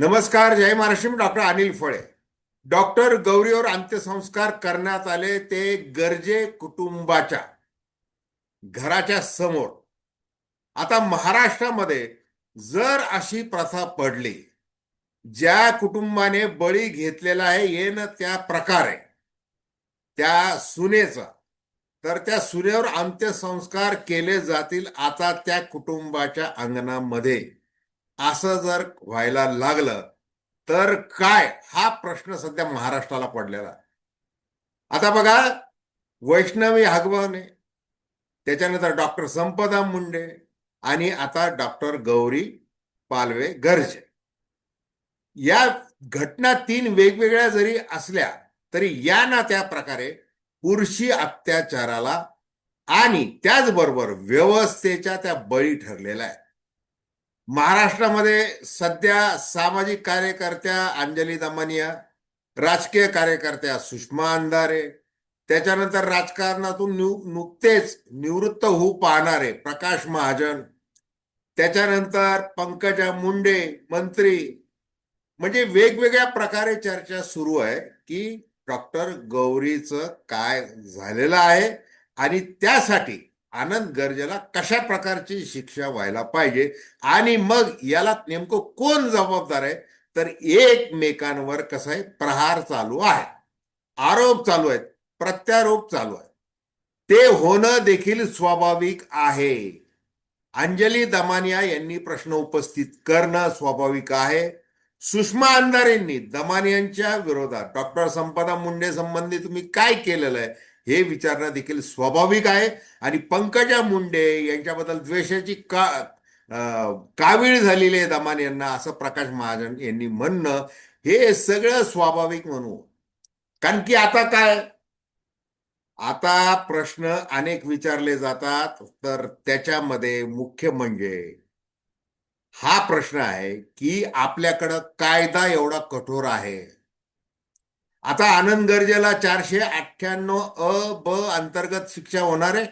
नमस्कार जय महाराष्ट्र. मी डॉक्टर अनिल फळे. डॉक्टर गौरीवर अंत्यसंस्कार करण्यात आले ते गरजे कुटुंबाच्या घराच्या समोर. आता महाराष्ट्रामध्ये जर अशी प्रथा पडली ज्या कुटुंबाने बळी घेतलेला आहे येन त्या प्रकारे त्या सुनेचा तर त्या सुनेवर अंत्यसंस्कार केले जातील आता त्या कुटुंबाच्या अंगणामध्ये. असं जर व्हायला लागलं तर काय? हा प्रश्न सध्या महाराष्ट्राला पडलेला. आहे. आता बघा वैष्णवी हगवणे त्याच्यानंतर डॉक्टर संपदा मुंडे आणि आता डॉक्टर गौरी पालवे गर्जे. या घटना तीन वेगवेगळ्या जरी असल्या तरी या ना त्या प्रकारे पुरुषी अत्याचाराला आणि त्याचबरोबर व्यवस्थेच्या त्या बळी ठरलेल्या आहे महाराष्ट्रामध्ये सध्या सामाजिक कार्यकर्त्या अंजली दमानिया राजकीय कार्यकर्त्या सुषमा अंधारे त्याच्यानंतर राजकारणातून नु- नुकतेच निवृत्त होऊ पाहणारे प्रकाश महाजन त्याच्यानंतर पंकजा मुंडे मंत्री म्हणजे वेगवेगळ्या प्रकारे चर्चा सुरू आहे की डॉक्टर गौरीचं काय झालेलं आहे आणि त्यासाठी आनंद गर्जेला कशा प्रकारची शिक्षा व्हायला पाहिजे? आणि मग याला नेमकं कोण जबाबदार आहे? तर एकमेकांवर कसं आहे? प्रहार चालू आहे. आरोप चालू आहेत. प्रत्यारोप चालू आहे ते होणं देखील स्वाभाविक आहे. अंजली दमानिया यांनी प्रश्न उपस्थित करणं स्वाभाविक आहे. सुषमा अंधारेंनी दमानियांच्या विरोधात डॉक्टर संपदा मुंडे संबंधी तुम्ही काय केलेलं आहे? हे विचारणं देखील स्वाभाविक आहे. आणि पंकजा मुंडे यांच्याबद्दल द्वेषाची का कावीळ झालेली आहे दमान यांना असं प्रकाश महाजन यांनी म्हणणं हे सगळं स्वाभाविक म्हणू कारण की आता काय? आता प्रश्न अनेक विचारले जातात तर त्याच्यामध्ये मुख्य म्हणजे हा प्रश्न आहे की आपल्याकडं कायदा एवढा कठोर आहे. आता आनंद गरजेला चारशे अठ्ठ्याण्णव अ ब अंतर्गत शिक्षा होणार आहे.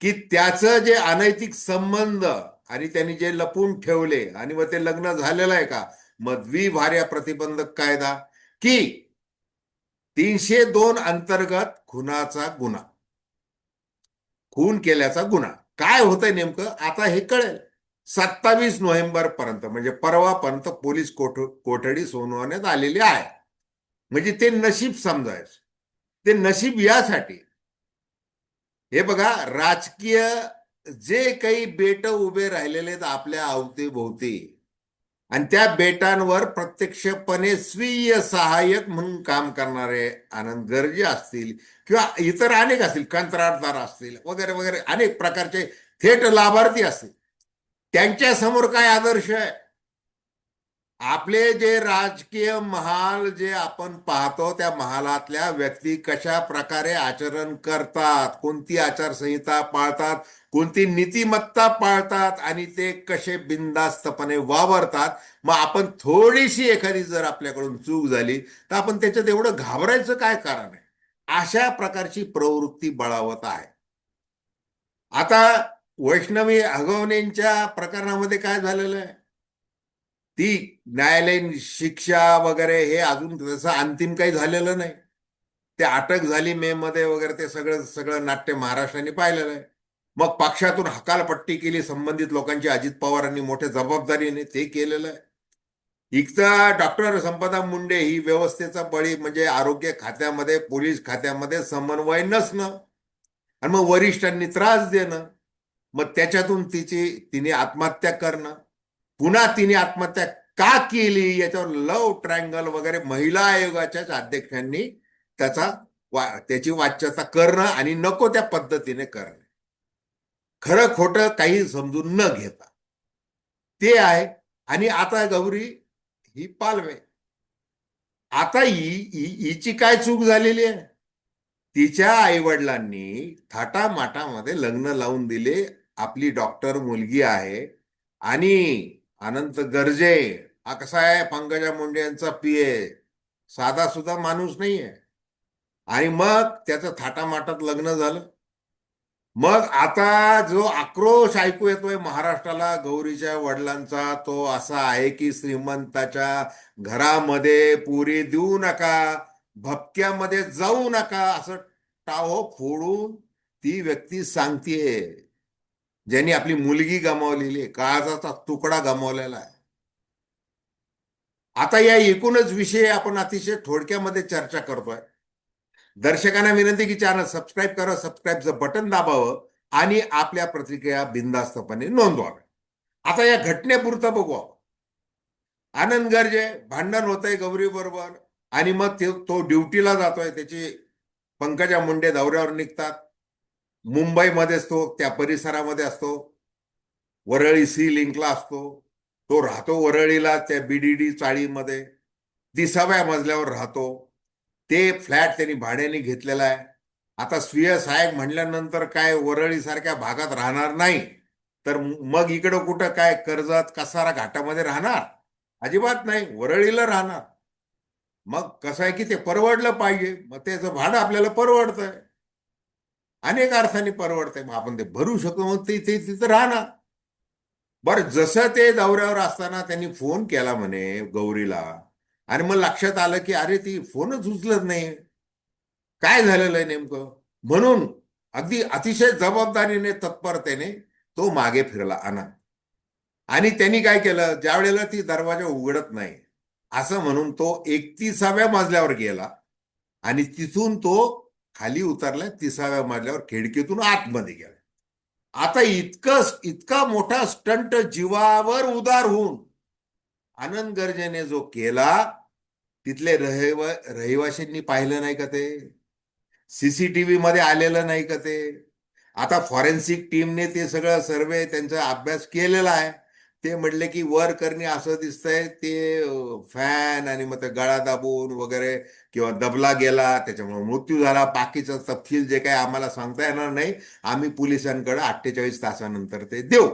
की त्याचं जे अनैतिक संबंध आणि त्यांनी जे लपून ठेवले आणि मग ते लग्न झालेलं आहे का? मग द्विभार्या प्रतिबंधक कायदा. की तीनशे दोन अंतर्गत खुनाचा गुन्हा. खून केल्याचा गुन्हा. काय होतंय नेमकं? आता हे कळेल. सत्तावीस नोव्हेंबर पर्यंत म्हणजे परवापर्यंत पोलीस कोठ कोठडी सोनवण्यात आलेली आहे. म्हणजे ते नशीब समजायचं. ते नशीब यासाठी. हे बघा राजकीय जे काही बेट उभे राहिलेले आहेत आपल्या अवतीभोवती आणि त्या बेटांवर प्रत्यक्षपणे स्वीय सहाय्यक म्हणून काम करणारे आनंद गर्जे असतील किंवा इतर अनेक असतील कंत्राटदार असतील वगैरे वगैरे अनेक प्रकारचे थेट लाभार्थी असतील. त्यांच्यासमोर काय आदर्श आहे? आपले जे राजकीय महाल जे आपण पाहतो त्या महालातल्या व्यक्ती कशा प्रकारे आचरण करतात कोणती आचारसंहिता पाळतात कोणती नीतिमत्ता पाळतात आणि ते कसे बिनधास्तपणे वावरतात मग आपण थोडीशी एखादी जर आपल्याकडून चूक झाली तर आपण त्याच्यात एवढं घाबरायचं काय कारण आहे? अशा प्रकारची प्रवृत्ती बळावत आहे. आता वैष्णवी हगवणेंच्या प्रकरणामध्ये काय झालेलं आहे? ती न्यायालयीन शिक्षा वगैरे हे अजून तसं अंतिम काही झालेलं नाही. ते अटक झाली मे मध्ये वगैरे ते सगळं सगळं नाट्य महाराष्ट्राने पाहिलेलं आहे. मग पक्षातून हकालपट्टी केली संबंधित लोकांची अजित पवारांनी मोठ्या जबाबदारीने ते केलेलं आहे. इकता डॉक्टर संपदा मुंडे ही व्यवस्थेचा बळी म्हणजे आरोग्य खात्यामध्ये पोलीस खात्यामध्ये समन्वय नसणं आणि मग वरिष्ठांनी त्रास देणं मग त्याच्यातून तिची तिने आत्महत्या करणं पुन्हा तिने आत्महत्या का केली? याच्यावर लव ट्रायंगल वगैरे महिला आयोगाच्याच अध्यक्षांनी त्याचा वा त्याची वाच्यता करणं आणि नको त्या पद्धतीने करणं. खरं खोटं काही समजून न घेता. ते आहे. आणि आता गौरी ही पालवे. आता ही हिची काय चूक झालेली आहे? तिच्या आईवडिलांनी थाटामाटामध्ये लग्न लावून दिले. आपली डॉक्टर मुलगी आहे. आणि अनंत गर्जे हा कसा आहे? पंकजा मुंडे यांचा पीए साधा सुद्धा माणूस नाहीये. आणि मग त्याचं थाटामाटात लग्न झालं. मग आता जो आक्रोश ऐकू येतोय महाराष्ट्राला गौरीच्या वडिलांचा तो असा आहे की श्रीमंताच्या घरामध्ये पुरी देऊ नका भपक्यामध्ये जाऊ नका असं टाहो फोडून ती व्यक्ती सांगतेय. ज्यांनी आपली मुलगी गमावलेली आहे काळजाचा तुकडा गमावलेला आहे. आता या एकूणच विषय आपण अतिशय थोडक्यामध्ये चर्चा करतोय. दर्शकांना विनंती की चॅनल सबस्क्राईब करा सबस्क्राईबचं बटन दाबावं आणि आपल्या प्रतिक्रिया बिनधास्तपणे नोंदवाव्या. आता या घटनेपुरतं बघू आनंद गर्जे भांडण होतंय गौरी बरोबर आणि मग ते तो ड्युटीला जातोय त्याची पंकजा मुंडे दौऱ्यावर निघतात. मुंबईमध्ये असतो त्या परिसरामध्ये असतो. वरळी सी लिंकला असतो. तो राहतो वरळीला त्या बीडीडी चाळीमध्ये. दिसाव्या मजल्यावर राहतो. ते फ्लॅट त्यांनी भाड्याने घेतलेला आहे. आता स्वीय सहाय्यक म्हणल्यानंतर काय वरळीसारख्या भागात राहणार नाही. तर मग इकडं कुठं काय कर्जत कसारा घाटामध्ये राहणार? अजिबात नाही. वरळीला राहणार. मग कसं आहे की ते परवडलं पाहिजे. मग त्याचं भाडं आपल्याला परवडतंय. अनेक अर्थाने परवडते. मग आपण ते भरू शकतो मग ते तिथं राहणार. बरं जसं ते दौऱ्यावर असताना त्यांनी फोन केला म्हणे गौरीला आणि मग लक्षात आलं की अरे ती फोनच उचलत नाही. काय झालेलं आहे नेमकं? म्हणून अगदी अतिशय जबाबदारीने तत्परतेने तो मागे फिरला आणा आणि त्यांनी काय केलं? ज्या वेळेला ती दरवाजा उघडत नाही असं म्हणून तो एकतीसाव्या मजल्यावर गेला. आणि तिथून तो खाली उतरलाय तिसाव्या मजल्यावर खिडकीतून आतमध्ये गेला आता इतकं इतका मोठा स्टंट जीवावर उदार होऊन आनंद गर्जेने जो केला तिथले रहिव रहिवाशींनी पाहिलं नाही का ते? सीसीटीव्ही मध्ये आलेलं नाही का ते? आता फॉरेन्सिक टीमने ते सगळं सर्वे त्यांचा अभ्यास केलेला आहे. ते म्हटले की वर करणे असं दिसतंय. ते फॅन आणि मग ते गळा दाबून वगैरे किंवा दबला गेला त्याच्यामुळे मृत्यू झाला. बाकीचं तपशील जे काही आम्हाला सांगता येणार नाही. आम्ही पोलिसांकडे अठ्ठेचाळीस तासानंतर ते देऊ.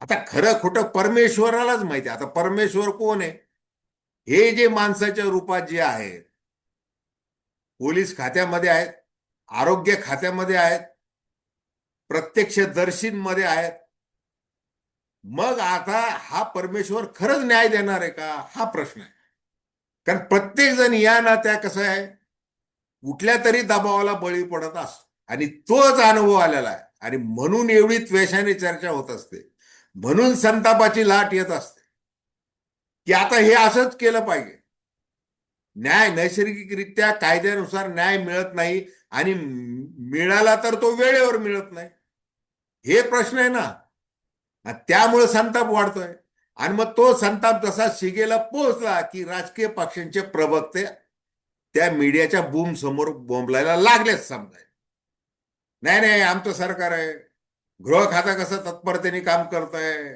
आता खरं खोटं परमेश्वरालाच माहिती आहे. आता परमेश्वर कोण आहे? हे जे माणसाच्या रूपात जे आहेत पोलीस खात्यामध्ये आहेत आरोग्य खात्यामध्ये आहेत प्रत्यक्षदर्शींमध्ये आहेत मग आता हा परमेश्वर खरंच न्याय देणार आहे का? हा प्रश्न आहे. कारण प्रत्येक जण या ना त्या कसं आहे? कुठल्या तरी दबावाला बळी पडत असतो आणि तोच अनुभव आलेला आहे. आणि म्हणून एवढी त्वेषाने चर्चा होत असते. म्हणून संतापाची लाट येत असते. की आता हे असंच केलं पाहिजे. न्याय नैसर्गिकरित्या कायद्यानुसार न्याय मिळत नाही आणि मिळाला तर तो वेळेवर मिळत नाही. हे प्रश्न आहे ना. त्यामुळे संताप वाढतोय. आणि मग तो संताप जसा शिगेला पोहोचला की राजकीय पक्षांचे प्रवक्ते त्या मीडियाच्या बूम समोर बोंबलायला लागलेच समजाय नाही नाही आमचं सरकार आहे. गृह खाता कसं तत्परतेने काम करत आहे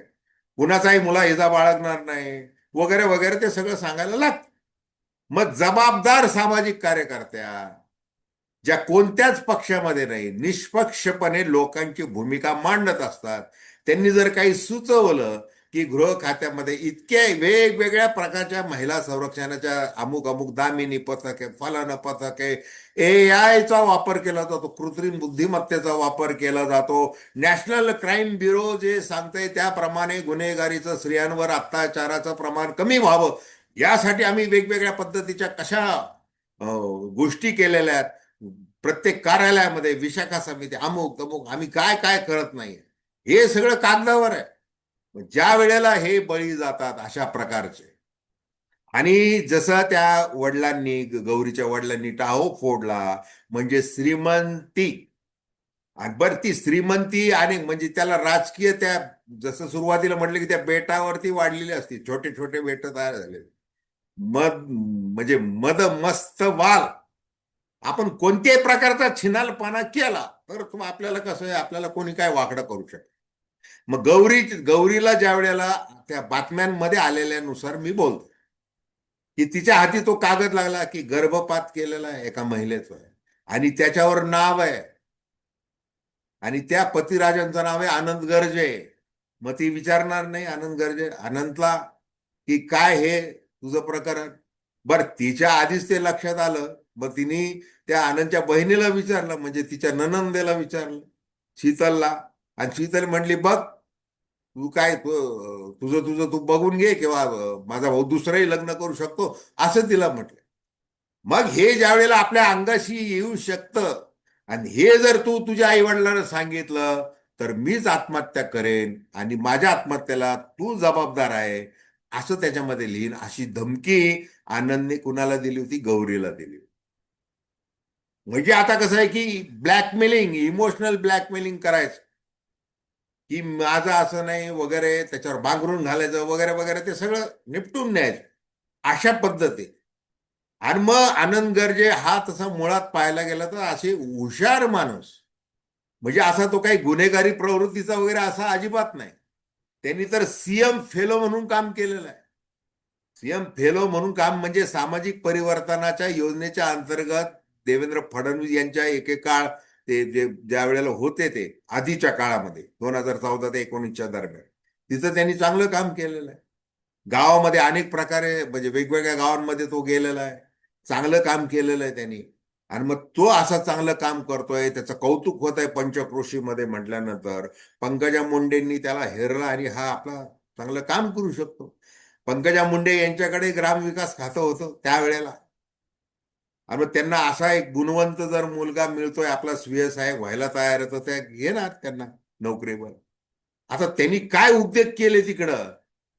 कुणाचाही मुला इजा बाळगणार नाही. वगैरे वगैरे ते सगळं सांगायला लागत. मग जबाबदार सामाजिक कार्यकर्त्या ज्या कोणत्याच पक्षामध्ये नाही निष्पक्षपणे लोकांची भूमिका मांडत असतात. त्यांनी जर काही सुचवलं की गृह खात्यामध्ये इतक्या वेगवेगळ्या प्रकारच्या महिला संरक्षणाच्या अमुक अमुक दामिनी पथक आहे फलानं पथक आहे ए आयचा वापर केला जातो कृत्रिम बुद्धिमत्तेचा वापर केला जातो. नॅशनल क्राईम ब्युरो जे सांगतंय त्याप्रमाणे गुन्हेगारीचं स्त्रियांवर अत्याचाराचं प्रमाण कमी व्हावं. यासाठी आम्ही वेगवेगळ्या पद्धतीच्या कशा गोष्टी केलेल्या आहेत. प्रत्येक कार्यालयामध्ये विशाखा समिती अमुक तमुक आम्ही काय काय करत नाही हे सगळं कागदावर आहे. ज्या वेळेला हे बळी जातात अशा प्रकारचे आणि जसं त्या वडिलांनी गौरीच्या वडिलांनी टाहो फोडला म्हणजे श्रीमंती आणि बरं ती श्रीमंती आणि म्हणजे त्याला राजकीय त्या जसं सुरुवातीला म्हटलं की त्या बेटावरती वाढलेली असती छोटे छोटे बेट तयार झाले मद म्हणजे मद मस्त वाल. आपण कोणत्याही प्रकारचा छिनालपणा केला तर आपल्याला कसं आहे आपल्याला कोणी काय वाकडं करू शकत मग गौरी गौरीला ज्या वेळेला त्या बातम्यांमध्ये आलेल्यानुसार मी बोलतो. की तिच्या हाती तो कागद लागला की गर्भपात केलेला आहे एका महिलेचं. आणि त्याच्यावर नाव आहे. आणि त्या पतिराजांचं नाव आहे आनंद गर्जे. मग ती विचारणार नाही आनंद गर्जे अनंतला की काय हे तुझं प्रकरण? बर तिच्या आधीच ते लक्षात आलं. मग तिने त्या आनंदच्या बहिणीला विचारलं म्हणजे तिच्या ननंदेला विचारलं शीतलला आणि शीतल म्हणली बघ तू काय तुझं तुझं तू बघून घे किंवा माझा भाऊ दुसरंही लग्न करू शकतो असं तिला म्हटलं. मग हे ज्या वेळेला आपल्या अंगाशी येऊ शकतं आणि हे जर तू तुझ्या आई वडिलांना सांगितलं तर मीच आत्महत्या करेन आणि माझ्या आत्महत्येला तू जबाबदार आहे असं त्याच्यामध्ये लिहीन अशी धमकी आनंदने कुणाला दिली होती? गौरीला दिली होती. म्हणजे आता कसं आहे की ब्लॅकमेलिंग इमोशनल ब्लॅकमेलिंग करायचं. की माझं असं नाही वगैरे त्याच्यावर बांगरून घालायचं वगैरे वगैरे ते सगळं निपटून न्यायचं. अशा पद्धती. आणि मग आनंद गर्जे हा तसा मुळात पाहायला गेला तर असे हुशार माणूस म्हणजे असा तो काही गुन्हेगारी प्रवृत्तीचा वगैरे असा अजिबात नाही. त्यांनी तर सीएम फेलो म्हणून काम केलेलं आहे. सीएम फेलो म्हणून काम म्हणजे सामाजिक परिवर्तनाच्या योजनेच्या अंतर्गत देवेंद्र फडणवीस यांच्या एकेकाळ ते जे ज्या वेळेला होते ते आधीच्या काळामध्ये दोन हजार चौदा ते एकोणीसच्या दरम्यान. तिथं त्यांनी चांगलं काम केलेलं आहे. गावामध्ये अनेक प्रकारे म्हणजे वेगवेगळ्या गावांमध्ये तो गेलेला आहे. चांगलं काम केलेलं आहे त्यांनी. आणि मग तो असं चांगलं काम करतोय त्याचं कौतुक होत आहे पंचक्रोशीमध्ये म्हटल्यानंतर. पंकजा मुंडेंनी त्याला हेरला आणि हा आपला चांगलं काम करू शकतो. पंकजा मुंडे यांच्याकडे ग्रामविकास खातं होतं त्यावेळेला. आणि त्यांना असा एक गुणवंत जर मुलगा मिळतोय आपला स्वीय साहेब व्हायला तयार आहे तर त्या घेणार त्यांना नोकरीवर. आता त्यांनी काय उद्योग केले तिकडं?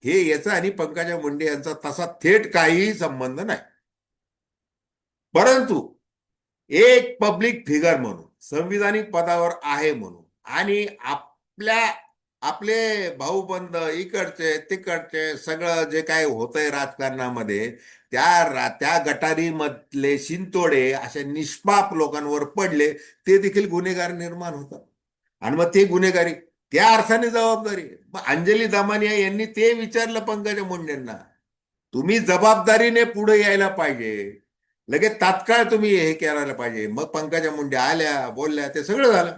हे याचा आणि पंकजा मुंडे यांचा तसा थेट काहीही संबंध नाही. परंतु एक पब्लिक फिगर म्हणून संविधानिक पदावर आहे म्हणून आणि आपल्या आपले भाऊबंद इकडचे तिकडचे सगळं जे काय होतंय राजकारणामध्ये त्या त्या गटारीमधले शिंतोडे अशा निष्पाप लोकांवर पडले ते देखील गुन्हेगार निर्माण होतात. आणि मग ते गुन्हेगारी त्या अर्थाने जबाबदारी. मग अंजली दमानिया यांनी ते विचारलं पंकजा मुंडेंना तुम्ही जबाबदारीने पुढे यायला पाहिजे. लगेच तात्काळ तुम्ही हे करायला पाहिजे. मग पंकजा मुंडे आल्या बोलल्या ते सगळं झालं.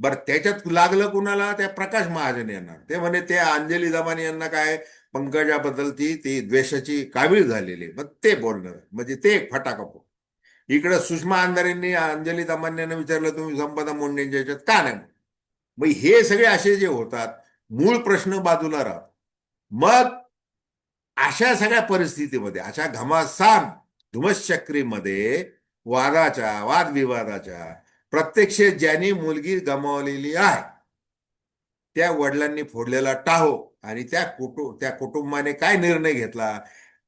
बरं त्याच्यात लागलं कुणाला? त्या प्रकाश महाजन यांना. ते म्हणे ते अंजली दमानी यांना काय पंकजाबद्दल ती द्वेषाची कावीळ झालेली. मग ते बोलणं म्हणजे ते एक फटाका फोड. इकडं सुषमा अंधारेंनी अंजली दमानी यांना विचारलं तुम्ही संपदा मुंडेंच्या याच्यात का नाही मग हे सगळे असे जे होतात मूळ प्रश्न बाजूला राहतो. मग अशा सगळ्या परिस्थितीमध्ये अशा घमासान धुमश्चक्रीमध्ये वादाच्या वादविवादाच्या प्रत्यक्ष ज्यांनी मुलगी गमावलेली आहे त्या वडिलांनी फोडलेला टाहो आणि त्या कुटुंब त्या कुटुंबाने काय निर्णय घेतला?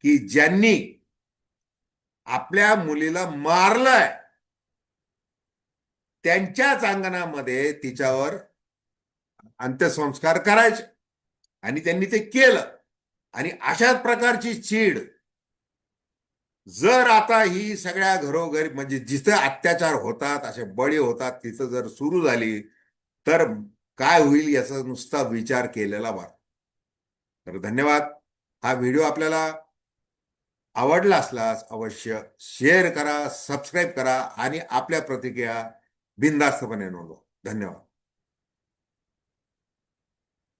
की ज्यांनी आपल्या मुलीला मारलंय त्यांच्याच अंगणामध्ये तिच्यावर अंत्यसंस्कार करायचे आणि त्यांनी ते केलं. आणि अशाच प्रकारची चीड जर आता ही सगळ्या घरोघरी म्हणजे जिथं अत्याचार होतात असे बळी होतात तिथं जर सुरू झाली तर काय होईल याचा नुसता विचार केलेला वाट तर धन्यवाद. हा व्हिडिओ आपल्याला आवडला असल्यास अवश्य शेअर करा सबस्क्राईब करा आणि आपल्या प्रतिक्रिया बिनधास्तपणे नोंदवा. धन्यवाद.